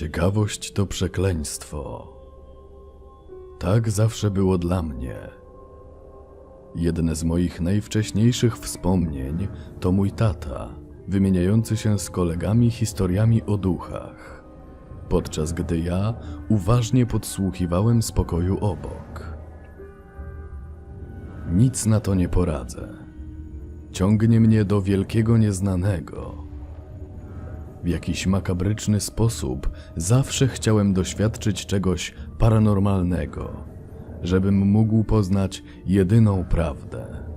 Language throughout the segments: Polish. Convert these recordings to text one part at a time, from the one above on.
Ciekawość to przekleństwo. Tak zawsze było dla mnie. Jedne z moich najwcześniejszych wspomnień to mój tata, wymieniający się z kolegami historiami o duchach, podczas gdy ja uważnie podsłuchiwałem z pokoju obok. Nic na to nie poradzę. Ciągnie mnie do wielkiego nieznanego. W jakiś makabryczny sposób zawsze chciałem doświadczyć czegoś paranormalnego, żebym mógł poznać jedyną prawdę.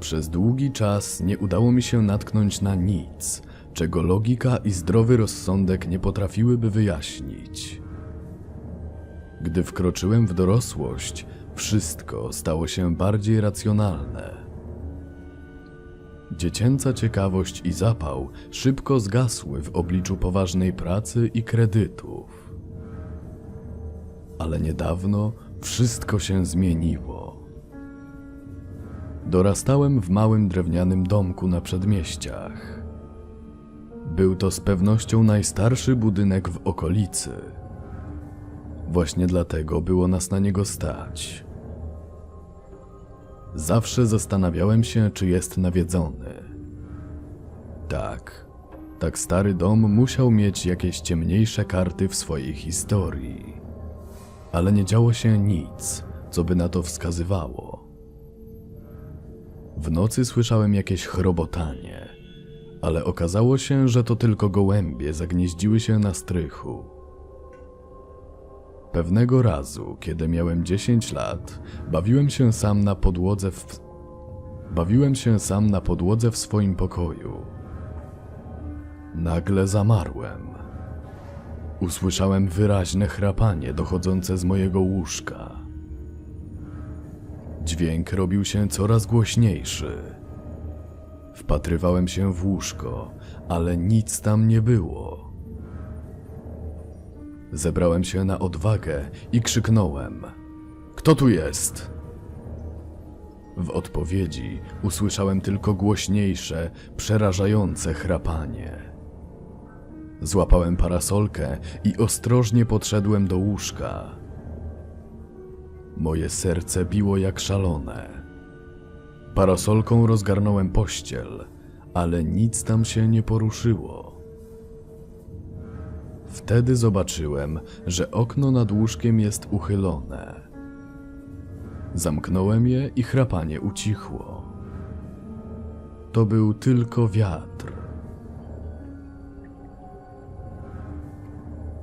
Przez długi czas nie udało mi się natknąć na nic, czego logika i zdrowy rozsądek nie potrafiłyby wyjaśnić. Gdy wkroczyłem w dorosłość, wszystko stało się bardziej racjonalne. Dziecięca ciekawość i zapał szybko zgasły w obliczu poważnej pracy i kredytów. Ale niedawno wszystko się zmieniło. Dorastałem w małym drewnianym domku na przedmieściach. Był to z pewnością najstarszy budynek w okolicy. Właśnie dlatego było nas na niego stać. Zawsze zastanawiałem się, czy jest nawiedzony. Tak, tak stary dom musiał mieć jakieś ciemniejsze karty w swojej historii. Ale nie działo się nic, co by na to wskazywało. W nocy słyszałem jakieś chrobotanie, ale okazało się, że to tylko gołębie zagnieździły się na strychu. Pewnego razu, kiedy miałem 10 lat, bawiłem się sam na podłodze w... Bawiłem się sam na podłodze w swoim pokoju. Nagle zamarłem. Usłyszałem wyraźne chrapanie dochodzące z mojego łóżka. Dźwięk robił się coraz głośniejszy. Wpatrywałem się w łóżko, ale nic tam nie było. Zebrałem się na odwagę i krzyknąłem: Kto tu jest? W odpowiedzi usłyszałem tylko głośniejsze, przerażające chrapanie. Złapałem parasolkę i ostrożnie podszedłem do łóżka. Moje serce biło jak szalone. Parasolką rozgarnąłem pościel, ale nic tam się nie poruszyło. Wtedy zobaczyłem, że okno nad łóżkiem jest uchylone. Zamknąłem je i chrapanie ucichło. To był tylko wiatr.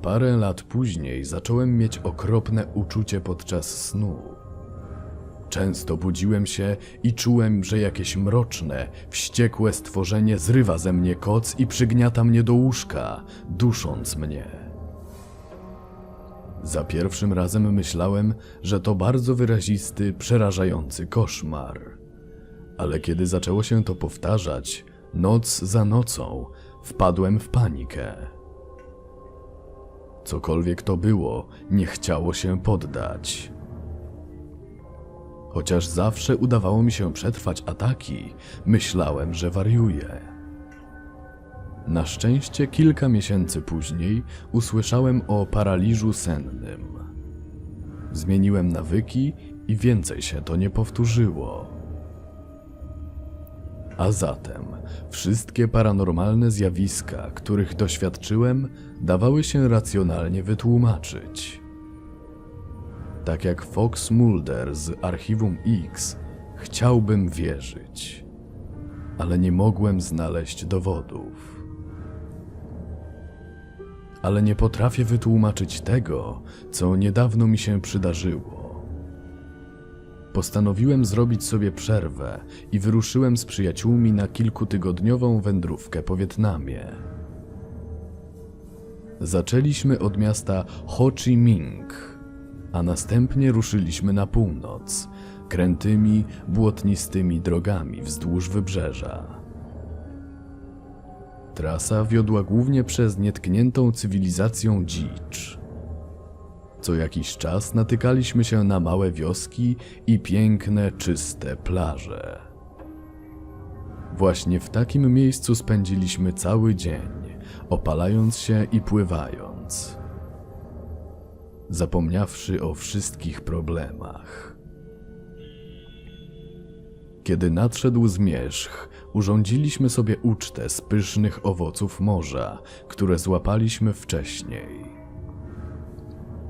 Parę lat później zacząłem mieć okropne uczucie podczas snu. Często budziłem się i czułem, że jakieś mroczne, wściekłe stworzenie zrywa ze mnie koc i przygniata mnie do łóżka, dusząc mnie. Za pierwszym razem myślałem, że to bardzo wyrazisty, przerażający koszmar. Ale kiedy zaczęło się to powtarzać, noc za nocą, wpadłem w panikę. Cokolwiek to było, nie chciało się poddać. Chociaż zawsze udawało mi się przetrwać ataki, myślałem, że wariuję. Na szczęście kilka miesięcy później usłyszałem o paraliżu sennym. Zmieniłem nawyki i więcej się to nie powtórzyło. A zatem wszystkie paranormalne zjawiska, których doświadczyłem, dawały się racjonalnie wytłumaczyć. Tak jak Fox Mulder z Archiwum X, chciałbym wierzyć, ale nie mogłem znaleźć dowodów. Ale nie potrafię wytłumaczyć tego, co niedawno mi się przydarzyło. Postanowiłem zrobić sobie przerwę i wyruszyłem z przyjaciółmi na kilkutygodniową wędrówkę po Wietnamie. Zaczęliśmy od miasta Ho Chi Minh, a następnie ruszyliśmy na północ, krętymi, błotnistymi drogami wzdłuż wybrzeża. Trasa wiodła głównie przez nietkniętą cywilizacją dzicz. Co jakiś czas natykaliśmy się na małe wioski i piękne, czyste plaże. Właśnie w takim miejscu spędziliśmy cały dzień, opalając się i pływając. Zapomniawszy o wszystkich problemach. Kiedy nadszedł zmierzch, urządziliśmy sobie ucztę z pysznych owoców morza, które złapaliśmy wcześniej.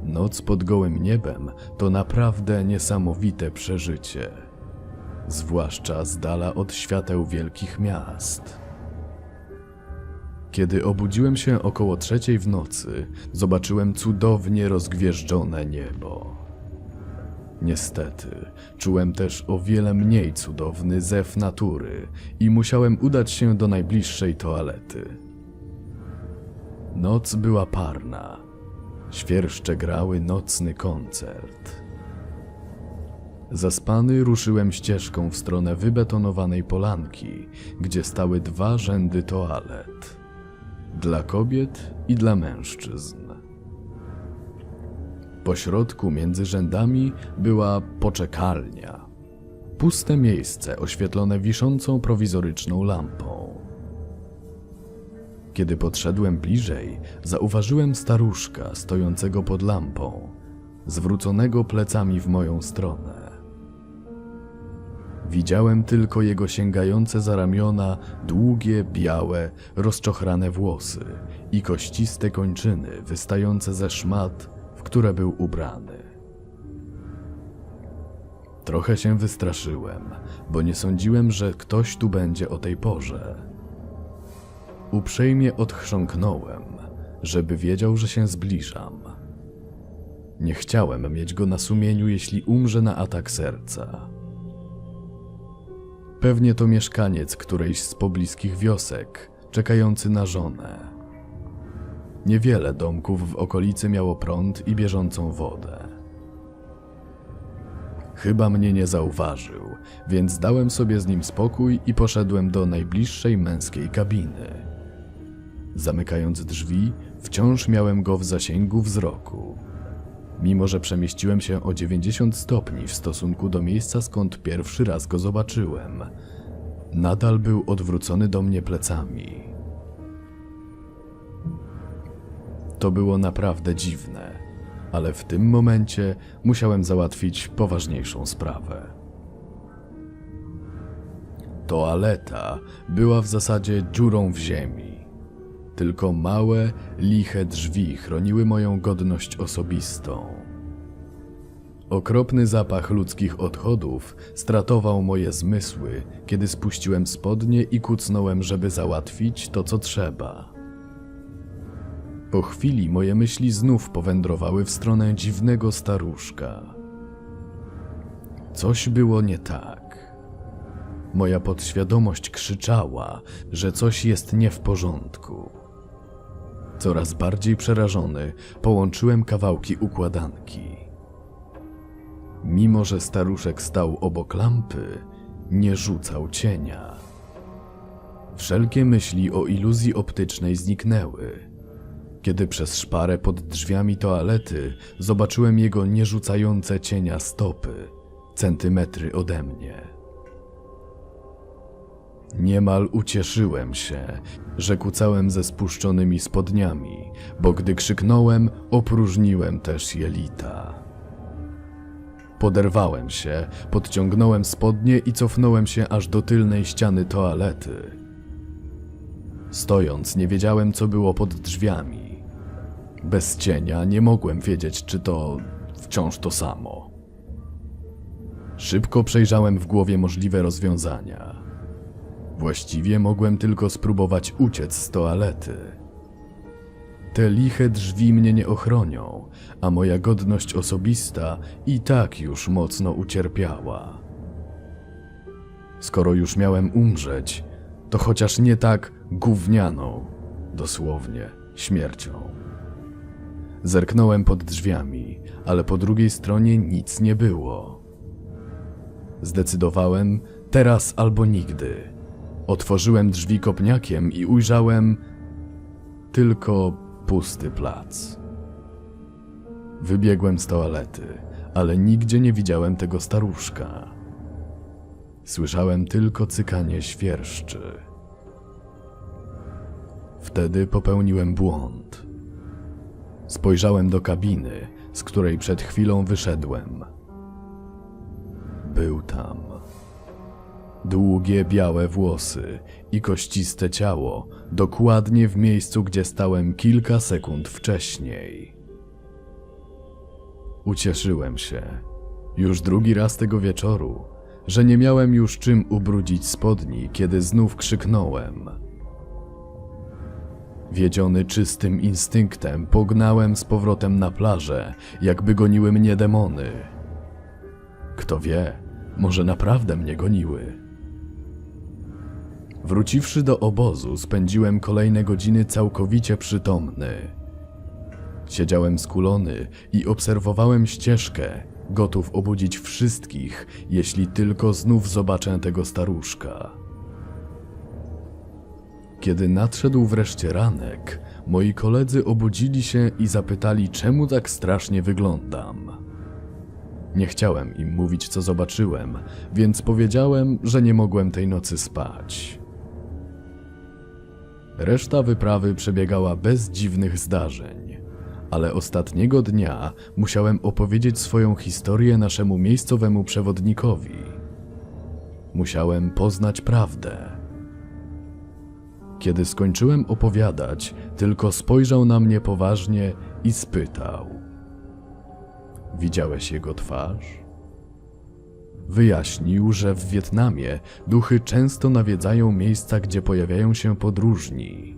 Noc pod gołym niebem to naprawdę niesamowite przeżycie, zwłaszcza z dala od świateł wielkich miast. Kiedy obudziłem się około trzeciej w nocy, zobaczyłem cudownie rozgwieżdżone niebo. Niestety, czułem też o wiele mniej cudowny zew natury i musiałem udać się do najbliższej toalety. Noc była parna. Świerszcze grały nocny koncert. Zaspany ruszyłem ścieżką w stronę wybetonowanej polanki, gdzie stały dwa rzędy toalet. Dla kobiet i dla mężczyzn. Po środku między rzędami była poczekalnia. Puste miejsce oświetlone wiszącą prowizoryczną lampą. Kiedy podszedłem bliżej, zauważyłem staruszka stojącego pod lampą, zwróconego plecami w moją stronę. Widziałem tylko jego sięgające za ramiona długie, białe, rozczochrane włosy i kościste kończyny wystające ze szmat, w które był ubrany. Trochę się wystraszyłem, bo nie sądziłem, że ktoś tu będzie o tej porze. Uprzejmie odchrząknąłem, żeby wiedział, że się zbliżam. Nie chciałem mieć go na sumieniu, jeśli umrze na atak serca. Pewnie to mieszkaniec którejś z pobliskich wiosek, czekający na żonę. Niewiele domków w okolicy miało prąd i bieżącą wodę. Chyba mnie nie zauważył, więc dałem sobie z nim spokój i poszedłem do najbliższej męskiej kabiny. Zamykając drzwi, wciąż miałem go w zasięgu wzroku. Mimo, że przemieściłem się o 90 stopni w stosunku do miejsca, skąd pierwszy raz go zobaczyłem, nadal był odwrócony do mnie plecami. To było naprawdę dziwne, ale w tym momencie musiałem załatwić poważniejszą sprawę. Toaleta była w zasadzie dziurą w ziemi. Tylko małe, liche drzwi chroniły moją godność osobistą. Okropny zapach ludzkich odchodów stratował moje zmysły, kiedy spuściłem spodnie i kucnąłem, żeby załatwić to, co trzeba. Po chwili moje myśli znów powędrowały w stronę dziwnego staruszka. Coś było nie tak. Moja podświadomość krzyczała, że coś jest nie w porządku. Coraz bardziej przerażony, połączyłem kawałki układanki. Mimo, że staruszek stał obok lampy, nie rzucał cienia. Wszelkie myśli o iluzji optycznej zniknęły, kiedy przez szparę pod drzwiami toalety zobaczyłem jego nierzucające cienia stopy, centymetry ode mnie. Niemal ucieszyłem się, że kucałem ze spuszczonymi spodniami, bo gdy krzyknąłem, opróżniłem też jelita. Poderwałem się, podciągnąłem spodnie i cofnąłem się aż do tylnej ściany toalety. Stojąc, nie wiedziałem, co było pod drzwiami. Bez cienia nie mogłem wiedzieć, czy to wciąż to samo. Szybko przejrzałem w głowie możliwe rozwiązania. Właściwie mogłem tylko spróbować uciec z toalety. Te liche drzwi mnie nie ochronią, a moja godność osobista i tak już mocno ucierpiała. Skoro już miałem umrzeć, to chociaż nie tak gównianą, dosłownie, śmiercią. Zerknąłem pod drzwiami, ale po drugiej stronie nic nie było. Zdecydowałem teraz albo nigdy. Otworzyłem drzwi kopniakiem i ujrzałem tylko pusty plac. Wybiegłem z toalety, ale nigdzie nie widziałem tego staruszka. Słyszałem tylko cykanie świerszczy. Wtedy popełniłem błąd. Spojrzałem do kabiny, z której przed chwilą wyszedłem. Był tam. Długie białe włosy i kościste ciało, dokładnie w miejscu, gdzie stałem kilka sekund wcześniej. Ucieszyłem się, już drugi raz tego wieczoru, że nie miałem już czym ubrudzić spodni, kiedy znów krzyknąłem. Wiedziony czystym instynktem, pognałem z powrotem na plażę, jakby goniły mnie demony. Kto wie, może naprawdę mnie goniły. Wróciwszy do obozu, spędziłem kolejne godziny całkowicie przytomny. Siedziałem skulony i obserwowałem ścieżkę, gotów obudzić wszystkich, jeśli tylko znów zobaczę tego staruszka. Kiedy nadszedł wreszcie ranek, moi koledzy obudzili się i zapytali, czemu tak strasznie wyglądam. Nie chciałem im mówić, co zobaczyłem, więc powiedziałem, że nie mogłem tej nocy spać. Reszta wyprawy przebiegała bez dziwnych zdarzeń, ale ostatniego dnia musiałem opowiedzieć swoją historię naszemu miejscowemu przewodnikowi. Musiałem poznać prawdę. Kiedy skończyłem opowiadać, tylko spojrzał na mnie poważnie i spytał: Widziałeś jego twarz? Wyjaśnił, że w Wietnamie duchy często nawiedzają miejsca, gdzie pojawiają się podróżni.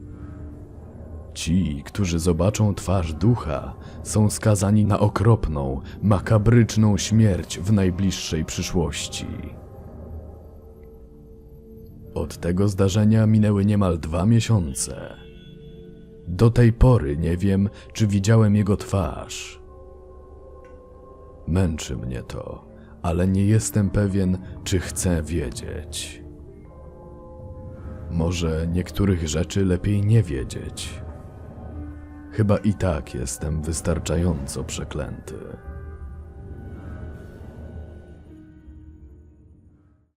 Ci, którzy zobaczą twarz ducha, są skazani na okropną, makabryczną śmierć w najbliższej przyszłości. Od tego zdarzenia minęły niemal dwa miesiące. Do tej pory nie wiem, czy widziałem jego twarz. Męczy mnie to, ale nie jestem pewien, czy chcę wiedzieć. Może niektórych rzeczy lepiej nie wiedzieć. Chyba i tak jestem wystarczająco przeklęty.